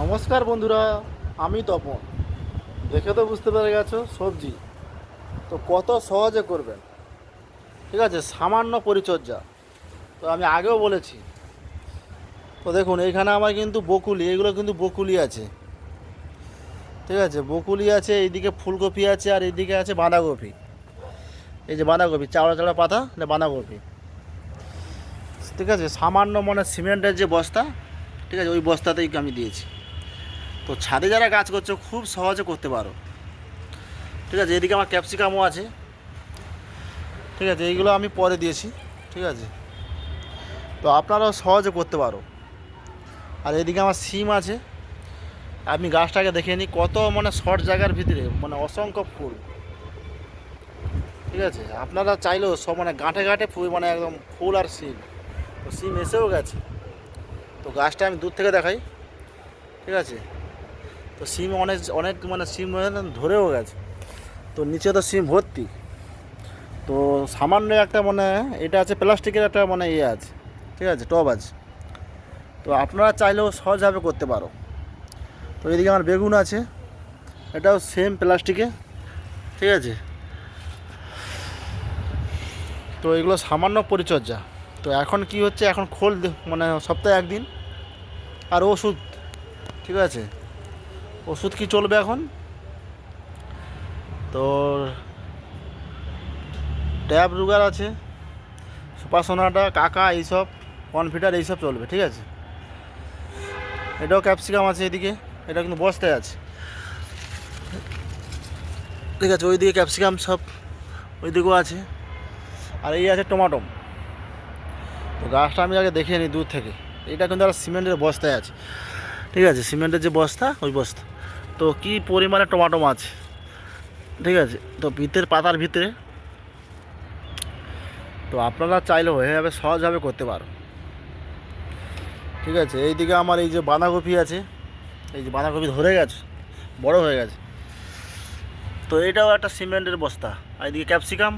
নমস্কার বন্ধুরা, আমি তপন। দেখে তো বুঝতে পেরে গেছো, সবজি। তো কত সহজে করবেন। ঠিক আছে, সামান্য পরিচর্যা। তো আমি আগেও বলেছি। তো দেখুন, এইখানে আমার কিন্তু বকুলি, এগুলো কিন্তু বকুলি আছে। ঠিক আছে, বকুলি আছে, এইদিকে ফুলকপি আছে, আর এইদিকে আছে বাঁধাকপি। এই যে বাঁধাকপি, চাওড়া চাওড়া পাতা, এটা বাঁধাকপি। ঠিক আছে, সামান্য মানে সিমেন্টের যে বস্তা, ঠিক আছে, ওই বস্তাতেই আমি দিয়েছি। তো ছাদে যারা কাজ করছ, খুব সহজে করতে পারো। ঠিক আছে, এদিকে আমার ক্যাপসিকামও আছে। ঠিক আছে, এইগুলো আমি পরে দিয়েছি। ঠিক আছে। তো আপনারাও সহজে করতে পারো। আর এদিকে আমার সিম আছে। আপনি গাছটাকে দেখে নিই, কত মানে শর্ট জায়গার ভিতরে মানে অসংখ্য ফুল। ঠিক আছে, আপনারা চাইলেও সব মানে গাঁটে গাঁটে ফুল মানে একদম ফুল আর সিম। তো সিম এসেও গেছে। তো গাছটা আমি দূর থেকে দেখাই। ঠিক আছে তো সিম অনেক অনেক মানে সিম ধরেও গেছে। তো নিচে তো সিম ভর্তি। তো সামান্য একটা মানে এটা আছে প্লাস্টিকের একটা মানে ইয়ে আছে, ঠিক আছে, টব আছে। তো আপনারা চাইলেও সহজভাবে করতে পারো। তো এদিকে আমার বেগুন আছে, এটাও সেম প্লাস্টিকে ঠিক আছে। তো এগুলো সামান্য পরিচর্যা। তো এখন কি হচ্ছে, এখন খোল মানে সপ্তাহে একদিন, আর ওষুধ, ঠিক আছে। ওষুধ কি চলবে এখন? তো ট্যাব রুগার আছে, সুপারসোনাটা, কাকা এইসব, কনফিডার এইসব চলবে, ঠিক আছে? এটাও ক্যাপসিকাম আছে এদিকে, এটা কিন্তু বস্তায় আছে। ঠিক আছে, ওইদিকে ক্যাপসিকাম সব ওইদিকেও আছে, আর এই আছে টমাটম তো গাছটা আমি আগে দেখে নিই দূর থেকে, এটা কিন্তু আর সিমেন্টের বস্তায় আছে। ঠিক আছে, সিমেন্টের যে বস্তা, ওই বস্তা। তো কি পরিমাণে টমাটম আছে ঠিক আছে, তো ভিতের পাতার ভিতরে। তো আপনারা চাইলেও এভাবে সহজভাবে করতে পারো। ঠিক আছে, এইদিকে আমার এই যে বাঁধাকপি আছে, এই যে বাঁধাকপি ধরে গেছে, বড় হয়ে গেছে। তো এটাও একটা সিমেন্টের বস্তা, আর এইদিকে ক্যাপসিকাম।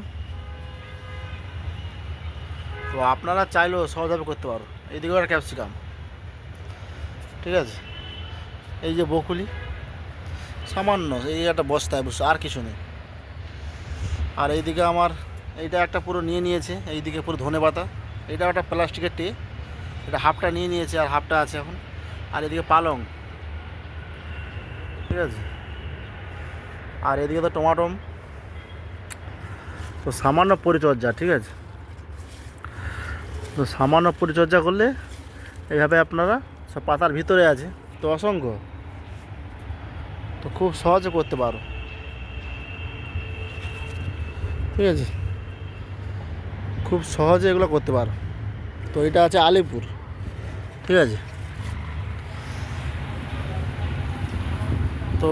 তো আপনারা চাইলেও সহজভাবে করতে পারো এইদিকেও একটা ক্যাপসিকাম। ঠিক আছে? এই যে বকুলি, সামান্য এই একটা বস্তায় বসে, আর কিছু নেই। আর এইদিকে আমার, এইটা একটা পুরো নিয়ে নিয়েছে, এইদিকে পুরো ধনে পাতা। এটা একটা প্লাস্টিকের টে, এটা হাফটা নিয়ে নিয়েছে আর হাফটা আছে এখন। আর এদিকে পালং, ঠিক আছে? আর এদিকে তো টমাটম। তো সামান্য পরিচর্যা, ঠিক আছে? তো সামান্য পরিচর্যা করলে এইভাবে আপনারা সব পাতার ভিতরে আছে। তো অসংখ্য। তো খুব সহজে করতে পারো। ঠিক আছে? খুব সহজে এগুলো করতে পারো। তো এটা আছে আলিপুর। ঠিক আছে? তো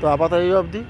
তো আপাতত এই অবধি।